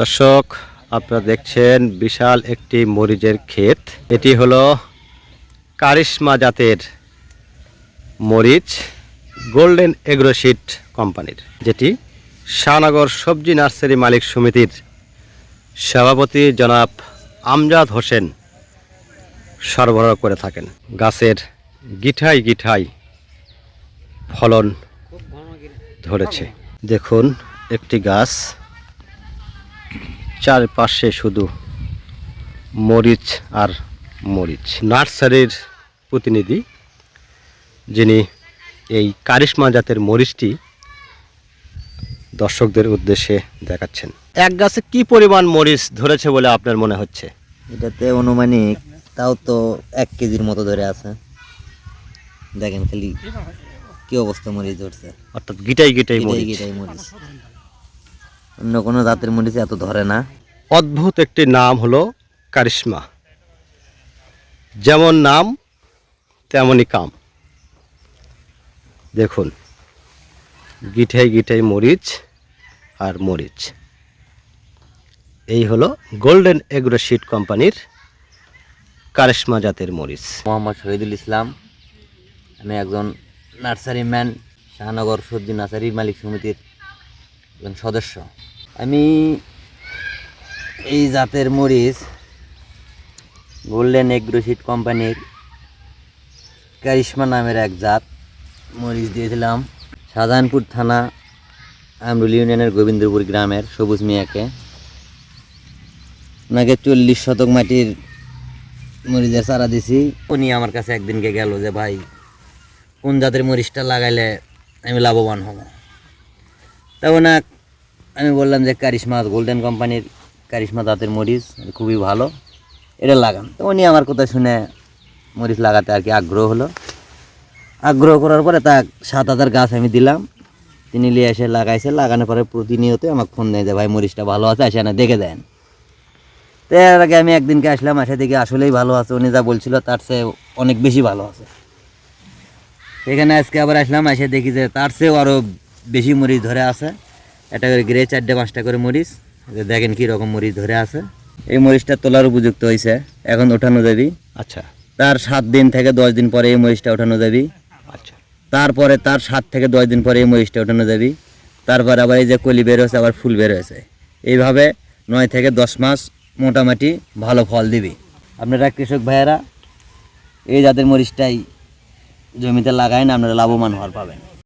দর্শক, আপনারা দেখছেন বিশাল একটি মরিচের ক্ষেত। এটি হলো কারিশমা জাতের মরিচ গোল্ডেন এগ্রোশিট কোম্পানির, যেটি শাহনগর সবজি নার্সারি মালিক সমিতির সভাপতি জনাব আমজাদ হোসেন সরবরাহ করে থাকেন। গাছের গিঠাই গিঠাই ফলন ধরেছে। দেখুন, একটি গাছ চারপাশে শুধু মরিচ আর মরিচ। নার্সারির প্রতিনিধি যিনি এই কারিশমা জাতের মরিচটি দর্শকদের উদ্দেশ্যে দেখাচ্ছেন। এক গাছে কি পরিমাণ মরিচ ধরেছে বলে আপনার মনে হচ্ছে? এটাতে অনুমানিক তাও তো এক কেজির মতো ধরে আছে। দেখেন খালি কি অবস্থা মরিচ ধরছে। অর্থাৎ গিটাই গিটাই মরিচ। গিটাই মরিচ। অন্য কোনো জাতের মরিচ এত ধরে না। অদ্ভুত একটি নাম হলো কারিশমা। যেমন নাম তেমনই কাম। দেখুন গিঠাই গিঠাই মরিচ আর মরিচ। এই হলো গোল্ডেন এগ্রো শিট কোম্পানির কারিশমা জাতের মরিচ। মোহাম্মদ শহীদুল ইসলাম আমি একজন নার্সারি ম্যান শাহনগর সবজি নার্সারি মালিক সমিতির একজন সদস্য। আমি এই জাতের মরিচ গোল্ডেন এগ্রোসিড কোম্পানির কারিশমা নামের এক জাত মরিচ দিয়েছিলাম। শাহজাহানপুর থানা আমরুল ইউনিয়নের গোবিন্দপুর গ্রামের সবুজ মিয়াকে। ওনাকে চল্লিশ শতক মাটির মরিচের চারা দিছি। উনি আমার কাছে একদিনকে গেল যে, ভাই, কোন জাতের মরিচটা লাগাইলে আমি লাভবান হব? তা আমি বললাম যে কারিশমা গোল্ডেন কোম্পানির কারিশমা জাতের মরিচ খুবই ভালো, এটা লাগান। তো উনি আমার কথা শুনে মরিচ লাগাতে আর কি আগ্রহ হলো। আগ্রহ করার পরে তা সাত হাজার গাছ আমি দিলাম। তিনি নিয়ে এসে লাগাইছে, লাগানোর পরে প্রতিনিয়ত আমাকে ফোন দেয় যে, ভাই, মরিচটা ভালো আছে, আসে না, দেখে দেন। তো এর আগে আমি একদিনকে আসলাম, আসে দেখি আসলেই ভালো আছে। উনি যা বলছিল তার চেয়ে অনেক বেশি ভালো আছে। এখানে আজকে আবার আসলাম এসে দেখি যে তার চেয়েও আরও বেশি মরিচ ধরে আছে। একটা করে গ্রে চারটে পাঁচটা করে মরিচ। দেখেন কী রকম মরিচ ধরে আছে। এই মরিচটা তোলার উপযুক্ত হয়েছে এখন ওঠানো যাবি। আচ্ছা। তার সাত দিন থেকে দশ দিন পরে এই মরিচটা ওঠানো যাবি। আচ্ছা। তারপরে তার সাত থেকে দশ দিন পরে এই মরিচটা ওঠানো যাবি। তারপর আবার এই যে কলি বের হয়েছে আবার ফুল বের হয়েছে। এইভাবে নয় থেকে দশ মাস মোটামুটি ভালো ফল দিবি। আপনারা কৃষক ভাইয়েরা এই জাতের মরিচটাই জমিতে লাগায় না আপনারা লাভবান হওয়ার পাবেন।